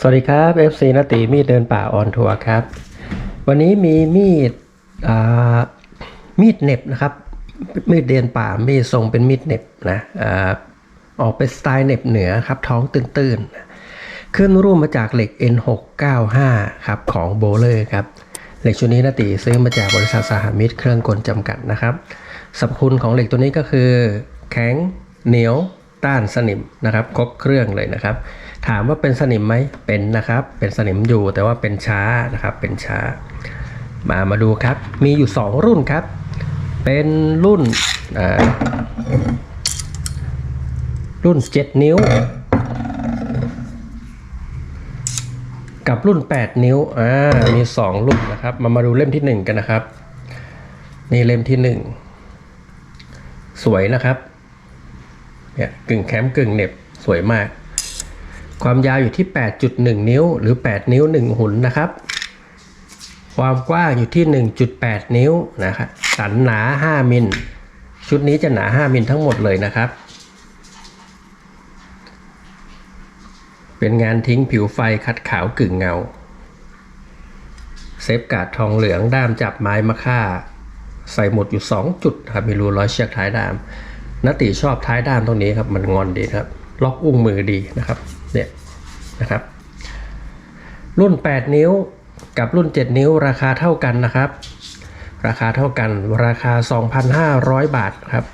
สวัสดีครับ FC นติมีดเดินป่าออนทัวร์ครับ วันนี้มีมีดมีดเน็บนะครับ มีดเดินป่ามีดทรงเป็นมีดเน็บนะอออกเป็นสไตล์เน็บเหนือครับท้องตื้นๆขึ้นรูปมาจากเหล็ก N695 ครับของโบเลอร์ครับเหล็กชุดนี้นติซื้อมาจากบริษัทสหมิตรเครื่องกลจำกัดนะครับสรรพคุณของเหล็กตัวนี้ก็คือ แข็งเหนียว ต้านสนิมนะครับครบเครื่องเลยนะครับ ถามว่าเป็นสนิมไหมเป็นนะครับ เป็นสนิมอยู่แต่ว่าเป็นช้านะครับเป็นช้า มามาดูครับ มีอยู่ 2 รุ่นครับ เป็นรุ่นอ่ารุ่น 7 นิ้ว กับรุ่น 8 นิ้วอ่ามี 2 รุ่นนะครับ มามาดูเล่มที่ 1 กันนะครับ นี่เล่มที่ 1 สวยนะครับ เนี่ยกึ่งแคมป์กึ่งเน็บสวยมาก ความยาวอยู่ที่ 8.1 นิ้ว หรือ 8 นิ้ว 1 หุ่นนะครับ ความกว้างอยู่ที่ 1.8 นิ้วนะครับสันหนา 5 มิล ชุดนี้จะหนา 5 มิลทั้งหมดเลยนะครับ เป็นงานทิ้งผิวไฟคัดขาวกึ่งเงา เซฟกาดทองเหลืองด้ามจับไม้มะค่า ใส่หมดอยู่ 2 จุดครับมีรูร้อยเชือกท้ายด้าม นติชอบท้ายด้ามตรงนี้ครับมันงอนดีครับ ล็อกอุ้งมือดีนะครับเนี่ยนะครับ รุ่น 8 นิ้วกับรุ่น 7 นิ้วราคาเท่ากันนะครับ ราคาเท่ากันราคา 2,500 บาทครับ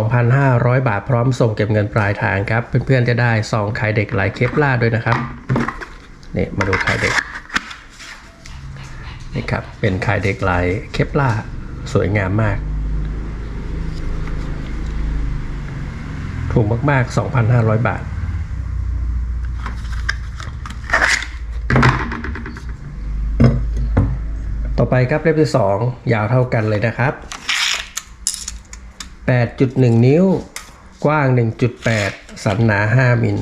2,500 บาทพร้อมส่งเก็บเงินปลายทางครับ เพื่อนๆจะได้ซองไขายเด็กลายเคปล่าด้วยนะครับนี่มาดูไขายเด็กนี่ครับเป็นไขายเด็กลายเคปล่าสวยงามมาก ถูกมาก ๆ 2,500 บาท ต่อไปครับเล่มที่ 2 ยาวเท่ากันเลยนะครับ 8.1 นิ้ว กว้าง 1.8 สันหนา 5 มิล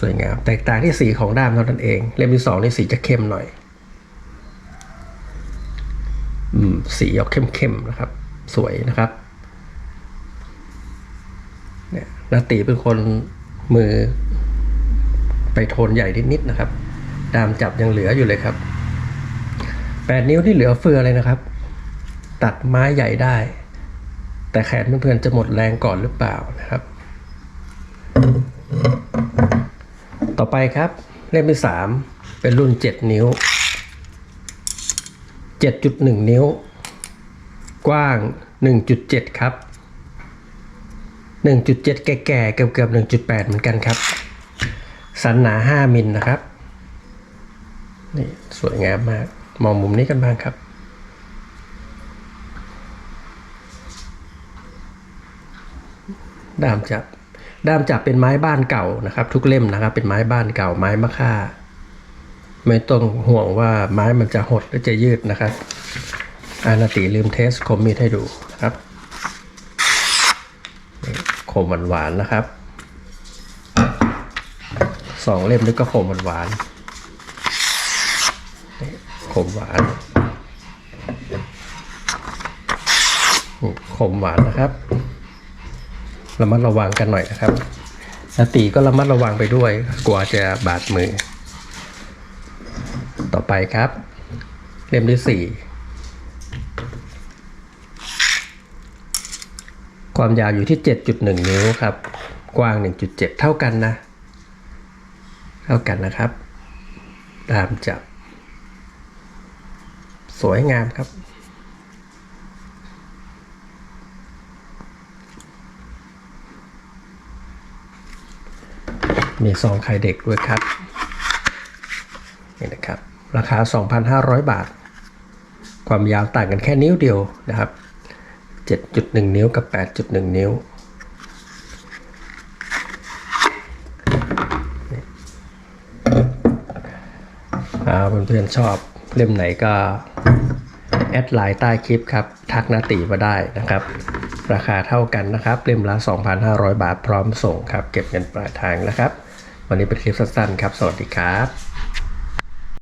สวยงาม แตกต่างที่สีของด้ามเท่านั้นเอง เล่มที่2นี่สีจะเข้มหน่อย อืม สีออกเข้มๆนะครับ สวยนะครับเนี่ยนาตีเป็นคนมือ ไปโทนใหญ่นิดๆนะครับ ดามจับยังเหลืออยู่เลยครับ 8 นิ้วที่เหลือเฟือเลยนะครับ ตัดไม้ใหญ่ได้ แต่แขนเพื่อนๆจะหมดแรงก่อนหรือเปล่านะครับ ต่อไปครับเล่มที่ 3 เป็นรุ่น 7 นิ้ว 7.1 นิ้ว กว้าง 1.7 ครับ 1.7 แก่ๆเกือบๆ1.8 เหมือนกันครับ สันหนา 5มิลนะครับ นี่สวยงามมาก มองมุมนี้กันบ้างครับด้ามจับด้ามจับเป็นไม้บ้านเก่านะครับ ทุกเล่มนะครับ เป็นไม้บ้านเก่าไม้มะค่า ไม่ต้องห่วงว่าไม้มันจะหดหรือจะยืดนะครับ อานาติลืมเทสคมมีดให้ดูนะครับคมหวานๆนะครับสองเล่มนี้ก็คมหวานๆคมหวานคมหวานนะครับ ระมัดระวังกันหน่อยนะครับนาตีก็ระมัดระวังไปด้วย กลัวจะบาดมือ ต่อไปครับ เล่มที่สี่ ความยาวอยู่ที่ 7.1 นิ้วครับ กว้าง 1.7 เท่ากันนะ เท่ากันนะครับ ตามจับ สวยงามครับ มีซองไข่เด็กด้วยครับ นี่นะครับ ราคา 2,500 บาท ความยาวต่างกันแค่นิ้วเดียวนะครับ 7.1 นิ้วกับ 8.1 นิ้วอ่าเพื่อนๆชอบเล่มไหนก็ แอดไลน์ใต้คลิปครับ ทักนาตีมาได้นะครับ ราคาเท่ากันนะครับ เล่มละ 2,500 บาทพร้อมส่งครับ เก็บเงินปลายทางนะครับ วันนี้เป็นคลิปสั้นๆครับ สวัสดีครับ